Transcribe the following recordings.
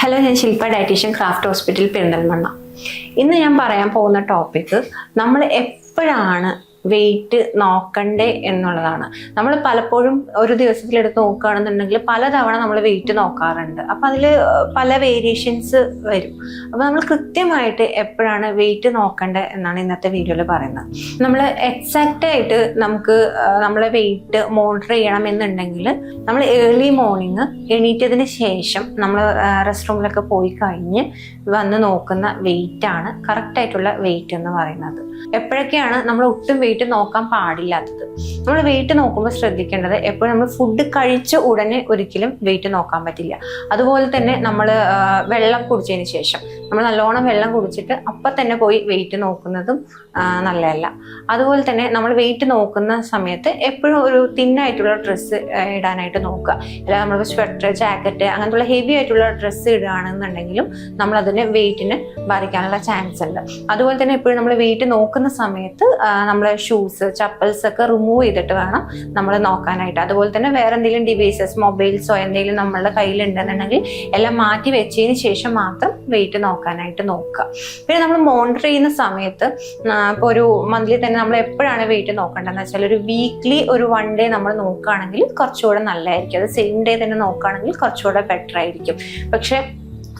Hello ഞാൻ Shilpa dietitian Craft hospital Perinthalmanna. ഇന്ന് ഞാൻ പറയാൻ പോകുന്ന ടോപ്പിക്ക് നമ്മൾ എപ്പോഴാണ് വെയിറ്റ് നോക്കണ്ടേ എന്നുള്ളതാണ്. നമ്മൾ പലപ്പോഴും ഒരു ദിവസത്തിലെടുത്ത് നോക്കുകയാണെന്നുണ്ടെങ്കിൽ പലതവണ നമ്മൾ വെയിറ്റ് നോക്കാറുണ്ട്. അപ്പം അതിൽ പല വേരിയേഷൻസ് വരും. അപ്പോൾ നമ്മൾ കൃത്യമായിട്ട് എപ്പോഴാണ് വെയിറ്റ് നോക്കേണ്ടത് എന്നാണ് ഇന്നത്തെ വീഡിയോയിൽ പറയുന്നത്. നമ്മൾ എക്സാക്റ്റ് ആയിട്ട് നമുക്ക് നമ്മളെ വെയിറ്റ് മോണിറ്റർ ചെയ്യണം എന്നുണ്ടെങ്കിൽ നമ്മൾ ഏർലി മോർണിംഗ് എണീറ്റതിന് ശേഷം നമ്മൾ റെസ്റ്റ് റൂമിലൊക്കെ പോയി കഴിഞ്ഞ് വന്ന് നോക്കുന്ന വെയിറ്റാണ് കറക്റ്റായിട്ടുള്ള വെയിറ്റ് എന്ന് പറയുന്നത്. എപ്പോഴൊക്കെയാണ് നമ്മൾ ഒട്ടും വെയിറ്റ് നോക്കാൻ പാടില്ലാത്തത്. നമ്മൾ വെയിറ്റ് നോക്കുമ്പോൾ ശ്രദ്ധിക്കേണ്ടത് എപ്പോഴും നമ്മൾ ഫുഡ് കഴിച്ച ഉടനെ ഒരിക്കലും വെയിറ്റ് നോക്കാൻ പറ്റില്ല. അതുപോലെ തന്നെ നമ്മൾ വെള്ളം കുടിച്ചതിന് ശേഷം. നമ്മൾ നല്ലോണം വെള്ളം കുടിച്ചിട്ട് അപ്പൊ തന്നെ പോയി വെയിറ്റ് നോക്കുന്നതും നല്ലതല്ല. അതുപോലെ തന്നെ നമ്മൾ വെയിറ്റ് നോക്കുന്ന സമയത്ത് എപ്പോഴും ഒരു തിന്നായിട്ടുള്ള ഡ്രസ്സ് ഇടാനായിട്ട് നോക്കുക. അല്ല നമ്മൾ സ്വെറ്റർ ജാക്കറ്റ് അങ്ങനത്തുള്ള ഹെവി ആയിട്ടുള്ള ഡ്രസ്സ് ഇടുകയാണെന്നുണ്ടെങ്കിലും നമ്മൾ അതിന് വെയിറ്റിന് ബാധിക്കാനുള്ള ചാൻസ് ഉണ്ട്. അതുപോലെ തന്നെ എപ്പോഴും നമ്മൾ വെയിറ്റ് നോക്കുന്ന സമയത്ത് നമ്മൾ ഷൂസ് ചപ്പൽസ് ഒക്കെ റിമൂവ് ചെയ്തിട്ട് വേണം നമ്മൾ നോക്കാനായിട്ട്. അതുപോലെ തന്നെ വേറെ എന്തെങ്കിലും ഡിവൈസസ് മൊബൈൽസോ എന്തെങ്കിലും നമ്മളുടെ കയ്യിലുണ്ടെന്നുണ്ടെങ്കിൽ എല്ലാം മാറ്റി വെച്ചതിന് ശേഷം മാത്രം വെയിറ്റ് നോക്കാനായിട്ട് നോക്കുക. പിന്നെ നമ്മൾ മോണിറ്റർ ചെയ്യുന്ന സമയത്ത് ഇപ്പോൾ ഒരു മന്ത്ലി തന്നെ നമ്മൾ എപ്പോഴാണ് വെയിറ്റ് നോക്കേണ്ടതെന്ന് വെച്ചാൽ ഒരു വീക്ക്ലി ഒരു വൺ ഡേ നമ്മൾ നോക്കുകയാണെങ്കിൽ കുറച്ചുകൂടെ നല്ലതായിരിക്കും. അത് സെയിം ഡേ തന്നെ നോക്കുകയാണെങ്കിൽ കുറച്ചുകൂടെ ബെറ്റർ ആയിരിക്കും. പക്ഷെ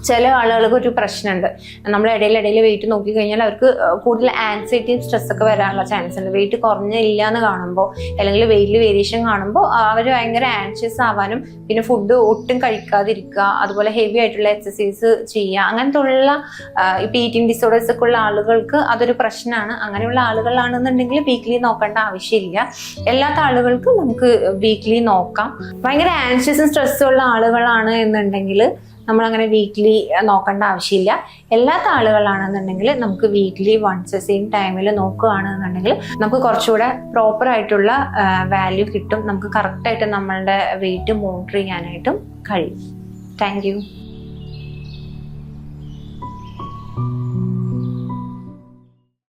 ചില ആളുകൾക്ക് ഒരു പ്രശ്നമുണ്ട്. നമ്മൾ ഇടയിൽ ഇടയിൽ വെയിറ്റ് നോക്കി കഴിഞ്ഞാൽ അവർക്ക് കൂടുതൽ ആൻസൈറ്റിയും സ്ട്രെസ്സൊക്കെ വരാനുള്ള ചാൻസ് ഉണ്ട്. വെയിറ്റ് കുറഞ്ഞില്ല എന്ന് കാണുമ്പോൾ അല്ലെങ്കിൽ വെയിറ്റിൽ വേരിയേഷൻ കാണുമ്പോൾ അവർ ഭയങ്കര ആൻഷ്യസ് ആവാനും പിന്നെ ഫുഡ് ഒട്ടും കഴിക്കാതിരിക്കുക അതുപോലെ ഹെവി ആയിട്ടുള്ള എക്സസൈസ് ചെയ്യുക അങ്ങനത്തെ ഉള്ള ഇപ്പം ഈറ്റിംഗ് ഡിസോർഡേഴ്സ് ഒക്കെ ഉള്ള ആളുകൾക്ക് അതൊരു പ്രശ്നമാണ്. അങ്ങനെയുള്ള ആളുകളാണെന്നുണ്ടെങ്കിൽ വീക്ക്ലി നോക്കേണ്ട ആവശ്യമില്ല. അല്ലാത്ത ആളുകൾക്കും നമുക്ക് വീക്ക്ലി നോക്കാം. ഭയങ്കര ആൻഷ്യസും സ്ട്രെസ്സും ഉള്ള ആളുകളാണ് എന്നുണ്ടെങ്കിൽ നമ്മൾ അങ്ങനെ വീക്ക്ലി നോക്കേണ്ട ആവശ്യമില്ല. എല്ലാത്ത ആളുകളാണെന്നുണ്ടെങ്കിൽ നമുക്ക് വീക്ക്ലി വൺസ് സെയിം ടൈമിൽ നോക്കുകയാണെന്നുണ്ടെങ്കിൽ നമുക്ക് കുറച്ചുകൂടെ പ്രോപ്പർ ആയിട്ടുള്ള വാല്യൂ കിട്ടും. നമുക്ക് കറക്റ്റായിട്ട് നമ്മളുടെ വെയിറ്റ് മോണിറ്റർ ചെയ്യാനായിട്ടും കഴിയും. താങ്ക്